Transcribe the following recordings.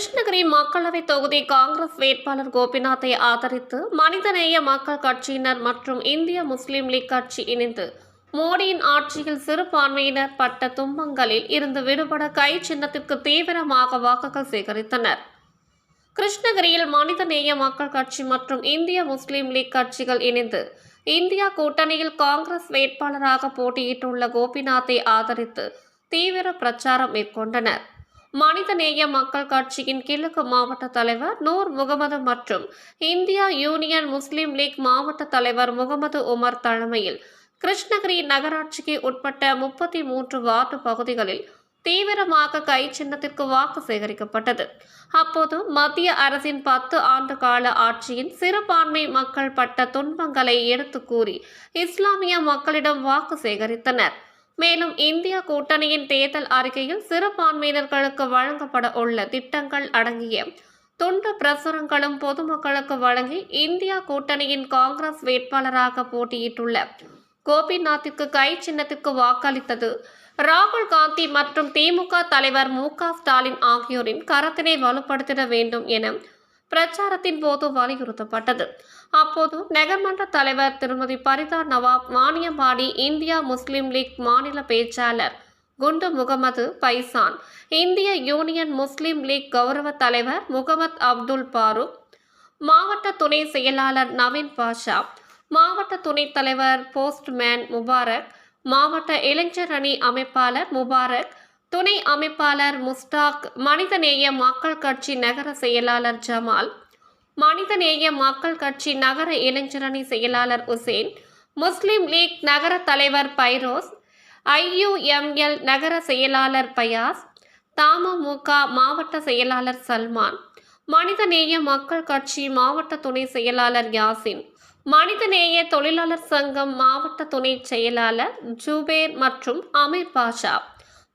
கிருஷ்ணகிரி மக்களவை தொகுதி காங்கிரஸ் வேட்பாளர் கோபிநாத்தை ஆதரித்து மனிதநேய மக்கள் கட்சியினர் மற்றும் இந்திய முஸ்லீம் லீக் கட்சி இணைந்து மோடியின் ஆட்சியில் சிறுபான்மையினர் பட்ட துன்பங்களில் இருந்து விடுபட கை சின்னத்திற்கு தீவிரமாக வாக்குகள் சேகரித்தனர். கிருஷ்ணகிரியில் மனிதநேய மக்கள் கட்சி மற்றும் இந்திய முஸ்லீம் லீக் கட்சிகள் இணைந்து இந்தியா கூட்டணியில் காங்கிரஸ் வேட்பாளராக போட்டியிட்டுள்ள கோபிநாத்தை ஆதரித்து தீவிர பிரச்சாரம் மேற்கொண்டனர். மனிதநேய மக்கள் கட்சியின் கிழக்கு மாவட்ட தலைவர் நூர் முகமது மற்றும் இந்தியா யூனியன் முஸ்லீம் லீக் மாவட்ட தலைவர் முகமது உமர் தலைமையில் கிருஷ்ணகிரி நகராட்சிக்கு உட்பட்ட முப்பத்தி மூன்று வார்டு பகுதிகளில் தீவிரமாக கை சின்னத்திற்கு வாக்கு சேகரிக்கப்பட்டது. அப்போது மத்திய அரசின் பத்து ஆண்டு கால ஆட்சியின் சிறுபான்மை மக்கள் பட்ட துன்பங்களை எடுத்து கூறி இஸ்லாமிய மக்களிடம் வாக்கு சேகரித்தனர். மேலும் இந்தியா கூட்டணியின் தேர்தல் அறிக்கையில் சிறுபான்மையினர்களுக்கு வழங்கப்பட உள்ள திட்டங்கள் அடங்கிய துண்டு பிரசுரங்களும் பொதுமக்களுக்கு வழங்கி இந்தியா கூட்டணியின் காங்கிரஸ் வேட்பாளராக போட்டியிட்டுள்ள கோபிநாத்திற்கு கை சின்னத்திற்கு வாக்களித்தது ராகுல் காந்தி மற்றும் திமுக தலைவர் மு ஸ்டாலின் ஆகியோரின் கரத்தினை வலுப்படுத்திட வேண்டும் என பிரச்சாரத்தின் போது வலியுறுத்தப்பட்டது. அப்போது நகர்மன்ற தலைவர் திருமதி Farida Nawab Vaniyambadi India Muslim League மாநில பேச்சாளர் Gundu Mohammed Faizan Indian Union Muslim League கௌரவ தலைவர் முகமது அப்துல் பாரூக் மாவட்ட துணை செயலாளர் நவீன் பாஷா மாவட்ட துணைத் தலைவர் போஸ்ட்மேன் முபாரக் மாவட்ட இளைஞர் அணி அமைப்பாளர் முபாரக் துணை அமைப்பாளர் முஸ்டாக் மனிதநேய மக்கள் கட்சி நகர செயலாளர் ஜமால் மனிதநேய மக்கள் கட்சி நகர இளைஞரணி செயலாளர் உசேன் முஸ்லிம் லீக் நகர தலைவர் பைரோஸ் ஐயுஎம்எல் நகர செயலாளர் பயாஸ் தமுமுக மாவட்ட செயலாளர் சல்மான் மனிதநேய மக்கள் கட்சி மாவட்ட துணை செயலாளர் யாசின் மனிதநேய தொழிலாளர் சங்கம் மாவட்ட துணை செயலாளர் ஜுபேர் மற்றும் அமீர் பாஷா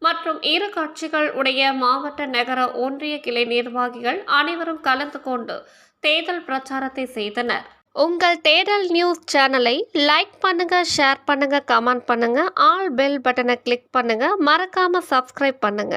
மற்றும் இரு கட்சிகள் உடைய மாவட்ட நகர ஒன்றிய கிளை நிர்வாகிகள் அனைவரும் கலந்து கொண்டு தேர்தல் பிரச்சாரத்தை செய்தனர். உங்கள் தேடல் நியூஸ் சேனலை லைக் பண்ணுங்க ஷேர் பண்ணுங்க கமெண்ட் பண்ணுங்க ஆல் பெல் பட்டனை கிளிக் பண்ணுங்க மறக்காம சப்ஸ்கிரைப் பண்ணுங்க.